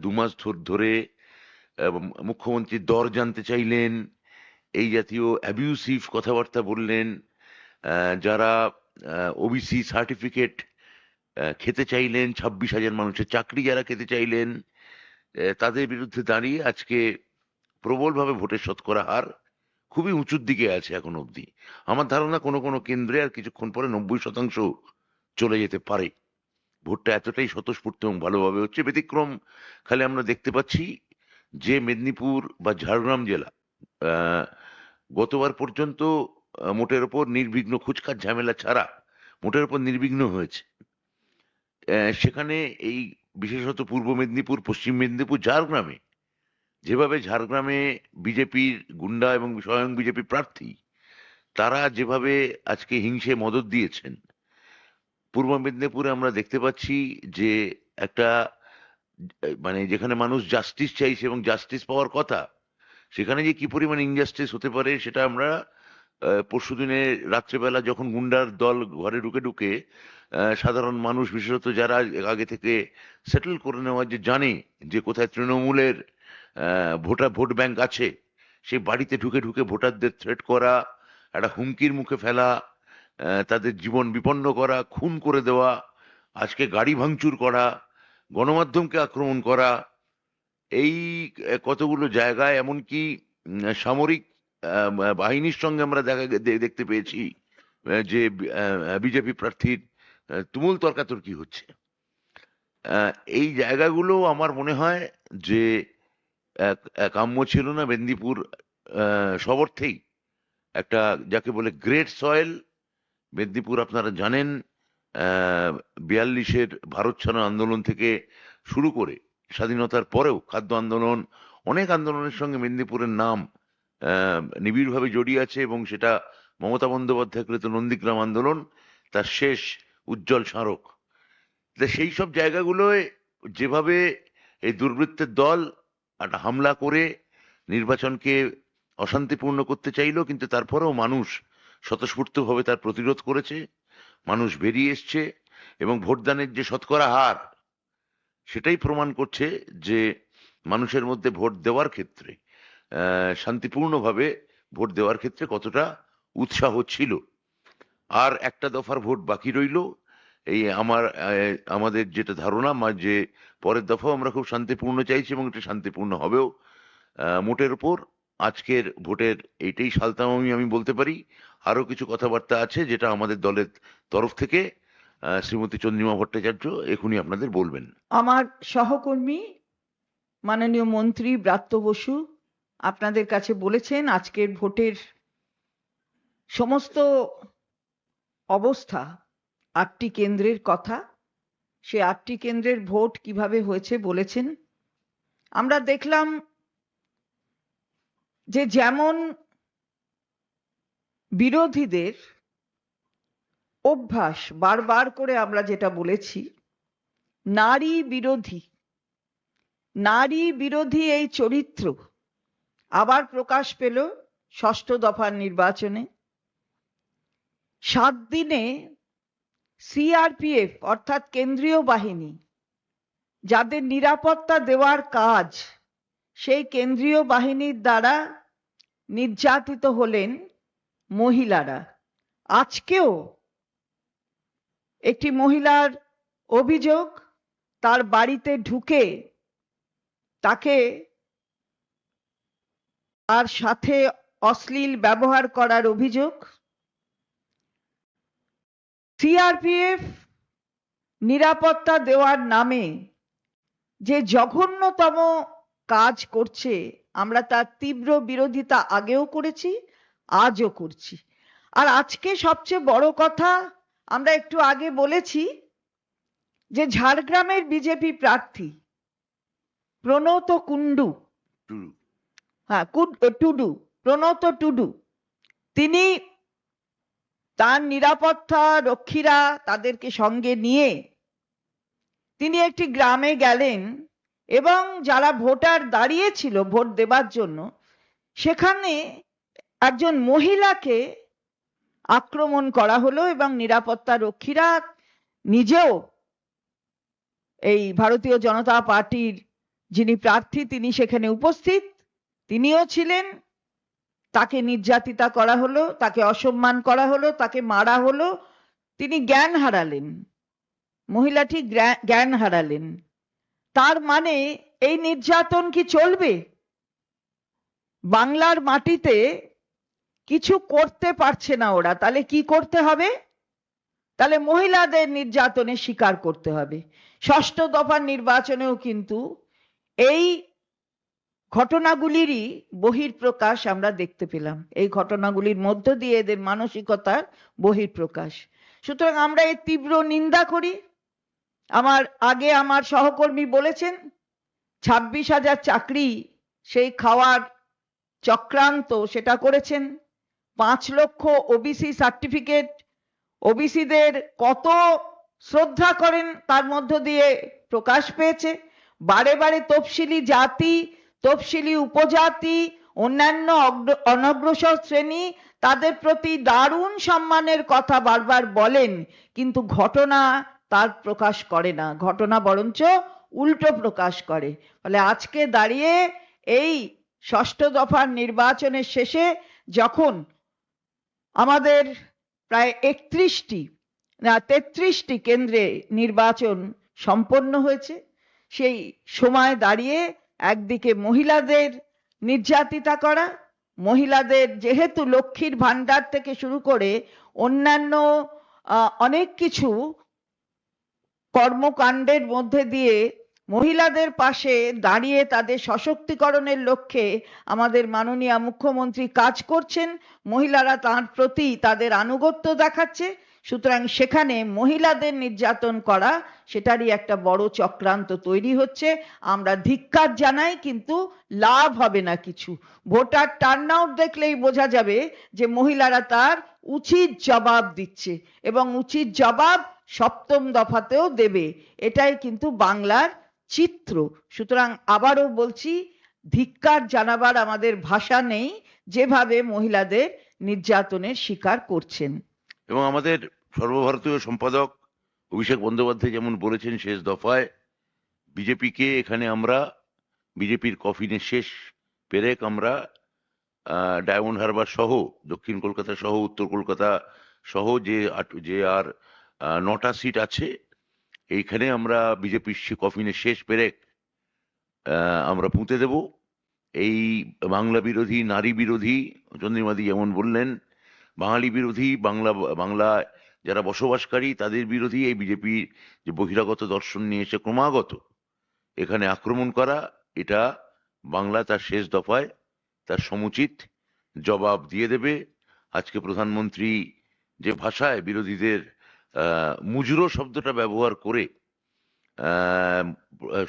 দু মাস ধর- মুখ্যমন্ত্রীর দর জানতে চাইলেন, এই জাতীয় অ্যাবিউসিভ কথাবার্তা বললেন যারা ওবিসি সার্টিফিকেট খেতে চাইলেন, ছাব্বিশ হাজার মানুষের চাকরি যারা খেতে চাইলেন তাদের বিরুদ্ধে দাঁড়িয়ে আজকে প্রবলভাবে ভোটের শতকরা হার খুবই উঁচুর দিকে আছে এখন অবধি। আমার ধারণা কোনো কোনো কেন্দ্রে আর কিছুক্ষণ পরে নব্বই শতাংশ চলে যেতে পারে। ভোটটা এতটাই স্বতঃস্ফূর্ত এবং ভালোভাবে হচ্ছে ব্যতিক্রম। খালি আমরা দেখতে পাচ্ছি যে মেদিনীপুর বা ঝাড়গ্রাম জেলা গতবার পর্যন্ত মোটের ওপর নির্বিঘ্ন খুচখাচ ঝামেলা ছাড়া মোটের ওপর নির্বিঘ্ন হয়েছে। সেখানে এই বিশেষত পূর্ব মেদিনীপুর, পশ্চিম মেদিনীপুর, ঝাড়গ্রামে যেভাবে ঝাড়গ্রামে বিজেপির গুন্ডা এবং স্বয়ং বিজেপি প্রার্থী, তারা যেভাবে আজকে হিংসে মদত দিয়েছেন পূর্ব মেদিনীপুরে আমরা দেখতে পাচ্ছি যে একটা মানে যেখানে মানুষ জাস্টিস চাইছে এবং জাস্টিস পাওয়ার কথা, সেখানে যে কি পরিমাণ ইনজাস্টিস হতে পারে সেটা আমরা পরশু দিনে রাত্রেবেলা যখন গুন্ডার দল ঘরে ঢুকে ঢুকে সাধারণ মানুষ বিশেষত যারা আগে থেকে সেটেল করে নেওয়া যে জানে যে কোথায় তৃণমূলের ভোটার ভোট ব্যাংক আছে, সেই বাড়িতে ঢুকে ঢুকে ভোটারদের থ্রেট করা, একটা হুমকির মুখে ফেলা তাদের জীবন বিপন্ন করা, খুন করে দেওয়া, আজকে গাড়ি ভাঙচুর করা, গণমাধ্যমকে আক্রমণ করা, এই কতগুলো জায়গায়, এমনকি সামরিক বাহিনীর সঙ্গে আমরা দেখা দেখতে পেয়েছি যে বিজেপি প্রার্থীর তুমুল তর্কাতর্কি হচ্ছে। এই জায়গাগুলো আমার মনে হয় যে কাম্য ছিল না, মেদিনীপুর সবর্থেই একটা, যাকে বলে গ্রেট সয়েল মেদিনীপুর আপনারা জানেন বিয়াল্লিশের ভারত ছাড়ো আন্দোলন থেকে শুরু করে স্বাধীনতার পরেও খাদ্য আন্দোলন, অনেক আন্দোলনের সঙ্গে মেদিনীপুরের নাম নিবিড়ভাবে জড়িয়ে আছে এবং সেটা মমতা বন্দ্যোপাধ্যায় কৃত নন্দীগ্রাম আন্দোলন, তার শেষ উজ্জ্বল স্মারক। সেই সব জায়গাগুলোয় যেভাবে এই দুর্বৃত্তের দল একটা হামলা করে নির্বাচনকে অশান্তিপূর্ণ করতে চাইলো, কিন্তু তারপরেও মানুষ স্বতঃস্ফূর্তভাবে তার প্রতিরোধ করেছে, মানুষ বেরিয়ে এসছে এবং ভোটদানের যে শতকরা হার, সেটাই প্রমাণ করছে যে মানুষের মধ্যে ভোট দেওয়ার ক্ষেত্রে শান্তিপূর্ণভাবে ভোট দেওয়ার ক্ষেত্রে কতটা উৎসাহ ছিল। আর একটা দফার ভোট বাকি রইল। এই আমার আমাদের যেটা ধারণা যে পরের দফাও আমরা খুব শান্তিপূর্ণ চাইছি এবং এটা শান্তিপূর্ণ হবেও মোটের উপর। আজকের ভোটের এইটাই সালতামামি আমি বলতে পারি। আরও কিছু কথাবার্তা আছে যেটা আমাদের দলের তরফ থেকে শ্রীমতী চন্দ্রিমা ভট্টাচার্য এখনই আপনাদের বলবেন। আমার সহকর্মী, মাননীয় মন্ত্রী ব্রাত্য বসু আপনাদের কাছে বলেছেন আজকের ভোটের সমস্ত অবস্থা, আটটি কেন্দ্রের কথা। সে আটটি কেন্দ্রের ভোট কীভাবে হয়েছে বলেছেন। আমরা দেখলাম যে যেমন বিরোধীদের অভ্যাস বারবার করে আমরা যেটা বলেছি, নারী বিরোধী। নারী বিরোধী এই চরিত্র আবার প্রকাশ পেল ষষ্ঠ দফার নির্বাচনে। সাত দিনে সিআরপিএফ অর্থাৎ কেন্দ্রীয় বাহিনী যাদের নিরাপত্তা দেওয়ার কাজ, সেই কেন্দ্রীয় বাহিনীর দ্বারা নির্যাতিত হলেন মহিলারা। আজকেও একটি মহিলার অভিযোগ, তার বাড়িতে ঢুকে তাকে তার সাথে অশ্লীল ব্যবহার করার অভিযোগ। সিআরপিএফ নিরাপত্তা দেওয়ার নামে যে জঘন্যতম কাজ করছে, আমরা তার তীব্র বিরোধিতা আগেও করেছি আজও করছি। আর আজকে সবচেয়ে বড় কথা আমরা একটু আগে বলেছি যে ঝাড়গ্রামের বিজেপি প্রার্থী প্রণত কুণ্ডু হ্যাঁ টুডু প্রণত টুডু তিনি তার নিরাপত্তা রক্ষীরা তাদেরকে সঙ্গে নিয়ে তিনি একটি গ্রামে গেলেন এবং যারা ভোটার দাঁড়িয়েছিল ভোট দেবার জন্য সেখানে একজন মহিলাকে আক্রমণ করা হলো এবং নিরাপত্তা রক্ষীরা নিজেও এই ভারতীয় জনতা পার্টির যিনি প্রার্থী, তিনি সেখানে উপস্থিত। তিনিও ছিলেন। তাকে নির্যাতিতা করা হলো, তাকে অসম্মান করা হলো, তাকে মারা হলো। তিনি জ্ঞান হারালেন। মহিলাটি জ্ঞান হারালেন। তার মানে এই নির্যাতন কি চলবে? বাংলার মাটিতে কিছু করতে পারছে না ওরা, তাহলে কি করতে হবে? তাহলে মহিলাদের নির্যাতনের শিকার করতে হবে। ষষ্ঠ দফার নির্বাচনেও কিন্তু এই ঘটনাগুলিরই বহির্প্রকাশ আমরা দেখতে পেলাম। এই ঘটনাগুলির মধ্য দিয়ে এদের মানসিকতার বহির্প্রকাশ সুতরাং আমরা এর তীব্র নিন্দা করি। আমার আগে আমার সহকর্মী বলেছেন, ছাব্বিশ হাজার চাকরি সেই খাওয়ার চক্রান্ত সেটা করেছেন। পাঁচ লক্ষ ওবিসি সার্টিফিকেট ওবিসিদের কত শ্রদ্ধা করেন তার মধ্য দিয়ে প্রকাশ পেয়েছে। বারে বারে তফসিলি জাতি, তফসিলি উপজাতি, অন্যান্য অনগ্রসর শ্রেণি, তাদের প্রতি দারুণ সম্মানের কথা বারবার বলেন, কিন্তু ঘটনা তার প্রকাশ করে না। ঘটনা বরঞ্চ উল্টো প্রকাশ করে। ফলে আজকে দাঁড়িয়ে এই ষষ্ঠ দফার নির্বাচনের শেষে যখন আমাদের প্রায় একত্রিশটি, না, তেত্রিশটি কেন্দ্রে নির্বাচন সম্পন্ন হয়েছে। সেই সময় দাঁড়িয়ে একদিকে মহিলাদের নির্যাতিতা করা, মহিলাদের যেহেতু লক্ষ্মীর ভান্ডার থেকে শুরু করে অন্যান্য অনেক কিছু কর্মকাণ্ডের মধ্যে দিয়ে মহিলাদের পাশে দাঁড়িয়ে তাদের সশক্তিকরণের লক্ষ্যে আমাদের মাননীয় মুখ্যমন্ত্রী কাজ করছেন। মহিলারা তার প্রতি তাদের আনুগত্য দেখাচ্ছে। সুতরাং সেখানে মহিলাদের নির্যাতন করা, সেটারই একটা বড় চক্রান্ত তৈরি হচ্ছে। আমরা ধিক্কার জানাই, কিন্তু লাভ হবে না কিছু। ভোটার টার্ন আউট দেখলেই বোঝা যাবে যে মহিলারা তার উচিত জবাব দিচ্ছে এবং উচিত জবাব সপ্তম দফাতেও দেবে। এটাই কিন্তু বাংলার চিত্র। সুতরাং আবারও বলছি, ধিক্কার জানাবার আমাদের ভাষা নেই যেভাবে মহিলাদের নির্যাতনের শিকার করছেন। এবং আমাদের সর্বভারতীয় সম্পাদক অভিষেক বন্দ্যোপাধ্যায় যেমন বলেছেন শেষ দফায়, বিজেপিকে এখানে আমরা, বিজেপির কফিনের শেষ পেরেক আমরা ডায়মন্ড হারবার সহ, দক্ষিণ কলকাতা সহ, উত্তর কলকাতা সহ যে যে আর নটা সিট আছে এইখানে আমরা বিজেপির কফিনের শেষ পেরেক আমরা পুঁতে দেব। এই বাংলা বিরোধী, নারী বিরোধী চন্দ্রিমাদি যেমন বললেন, বাঙালি বিরোধী, বাংলা বাংলা যারা বসবাসকারী, তাদের বিরোধী এই বিজেপির যে বহিরাগত দর্শন নিয়ে এসে ক্রমাগত এখানে আক্রমণ করা, এটা বাংলা তার শেষ দফায়, তার সমুচিত জবাব দিয়ে দেবে। আজকে প্রধানমন্ত্রী যে ভাষায় বিরোধীদের মুজরো শব্দটা ব্যবহার করে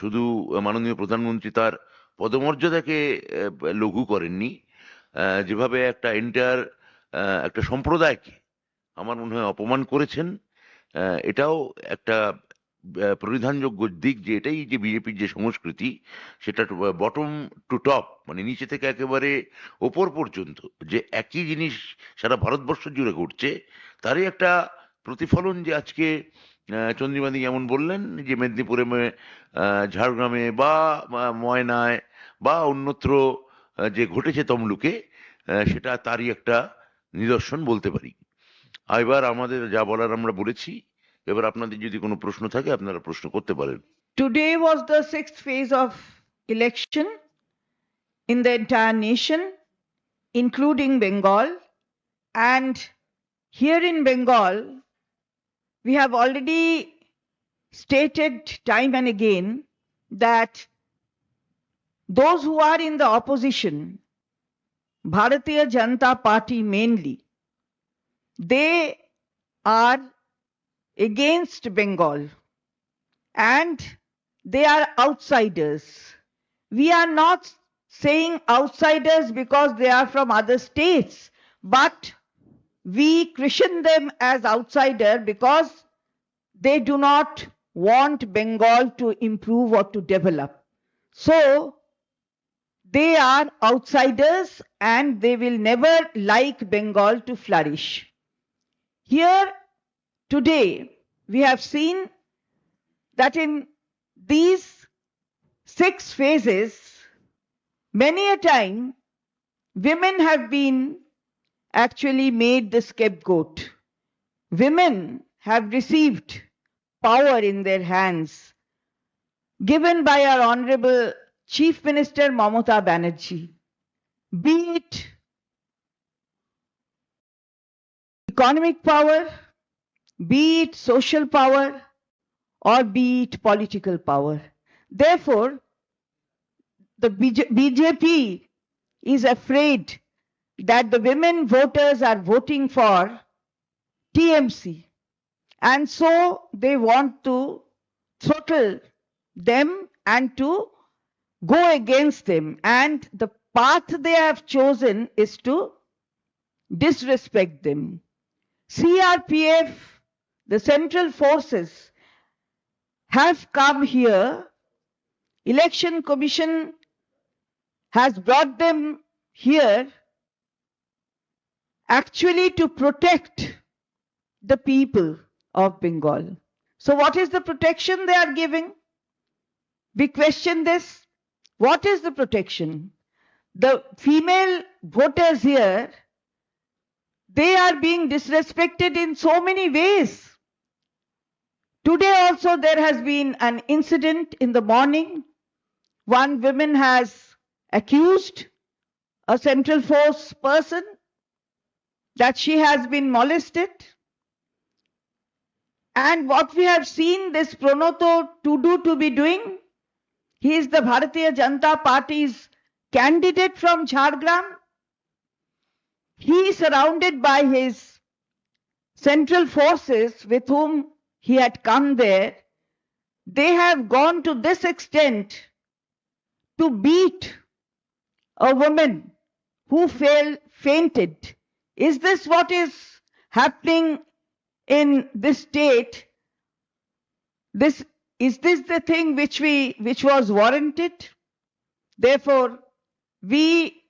শুধু মাননীয় প্রধানমন্ত্রী তার পদমর্যাদাকে লঘু করেননি। যেভাবে একটা এন্টার একটা সম্প্রদায়কে আমার মনে হয় অপমান করেছেন এটাও একটা পরিধানযোগ্য দিক যে এটাই যে বিজেপির যে সংস্কৃতি, সেটা বটম টু টপ মানে নিচে থেকে একেবারে ওপর পর্যন্ত যে একই জিনিস সারা ভারতবর্ষ জুড়ে ঘটছে, তারই একটা প্রতিফলন যে আজকে চন্দ্রিমাদি যেমন বললেন? যে মেদিনীপুরে ঝাড়গ্রামে বা ময়নায় বা অন্যত্র যে ঘটেছে তমলুকে সেটা তারই একটা নিদর্শন বলতে পারি। এবার আমাদের যা বলার আমরা বলেছি এবার আপনাদের যদি কোনো প্রশ্ন থাকে আপনারা প্রশ্ন করতে পারেন। Today was the sixth phase of election in the entire nation, including Bengal. And here in Bengal, we have already stated time and again that those who are in the opposition, Bharatiya Janata Party mainly, they are against Bengal and they are outsiders. We are not saying outsiders because they are from other states, but we christen them as outsider because they do not want Bengal to improve or to develop. So they are outsiders and they will never like Bengal to flourish. Here today we have seen that in these six phases, many a time women have been actually made the scapegoat. Women have received power in their hands given by our Honorable Chief Minister Mamata Banerjee, be it economic power, be it social power, or be it political power. Therefore, the BJ- BJP is afraid that the women voters are voting for TMC. And so they want to throttle them and to go against them. And the path they have chosen is to disrespect them. CRPF, the central forces, have come here. Election Commission has brought them here actually to protect the people of Bengal. So, what is the protection they are giving? We question this. What is the protection? The female voters here, they are being disrespected in so many ways. Today also there has been an incident in the morning. One woman has accused a central force person that she has been molested. And what we have seen this Pronoto to do to be doing, he is the Bharatiya Janata Party's candidate from Jhargram. He is surrounded by his central forces with whom he had come there. They have gone to this extent to beat a woman who fell fainted. Is this what is happening in this state? This is this the thing which we which was warranted? Therefore, we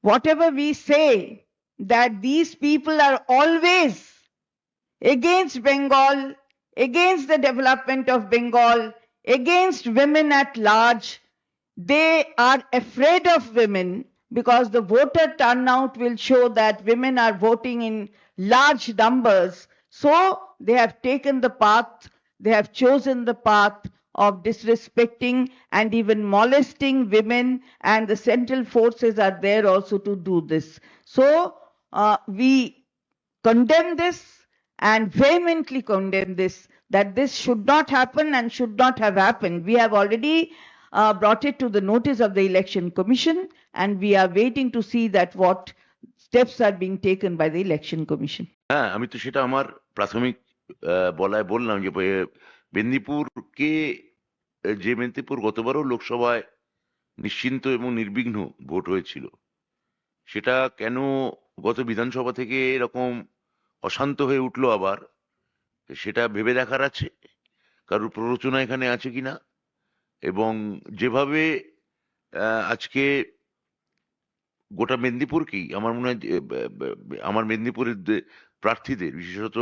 whatever we say that these people are always against Bengal, against the development of Bengal, against women at large. They are afraid of women because the voter turnout will show that women are voting in large numbers. So they have taken the path, they have chosen the path of disrespecting and even molesting women, and the central forces are there also to do this. So uh, we condemn this and vehemently condemn this that this should not happen and should not have happened. We have already uh, brought it to the notice of the election commission and we are waiting to see that what steps are being taken by the election commission. হ্যাঁ আমি তো সেটা আমার প্রাথমিক বলায় বললাম যে মেদিনীপুরকে যে মেদিনীপুর গতবারও লোকসভায় নিশ্চিন্ত এবং নির্বিঘ্ন ভোট হয়েছিল, সেটা কেন গত বিধানসভা থেকে এরকম অশান্ত হয়ে উঠল আবার, সেটা ভেবে দেখার আছে কারোর প্ররোচনা এখানে আছে কিনা এবং যেভাবে আজকে গোটা মেদিনীপুরকেই আমার মনে হয় আমার মেদিনীপুরের প্রার্থীদের, বিশেষত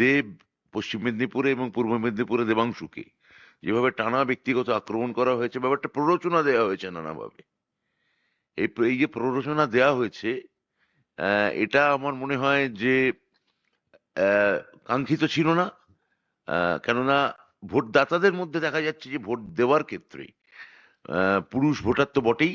দেব, পশ্চিম মেদিনীপুরে এবং পূর্ব মেদিনীপুরে দেবাংশুকে, যেভাবে টানা ব্যক্তিগত আক্রমণ করা হয়েছে, ব্যাপারটা প্ররোচনা দেওয়া হয়েছে নানাভাবে। এই এই যে প্ররোচনা দেওয়া হয়েছে এটা আমার মনে হয় যে কাঙ্ক্ষিত ছিল না। কেননা ভোটদাতাদের মধ্যে দেখা যাচ্ছে যে, ভোট দেওয়ার ক্ষেত্রে পুরুষ ভোটার তো বটেই।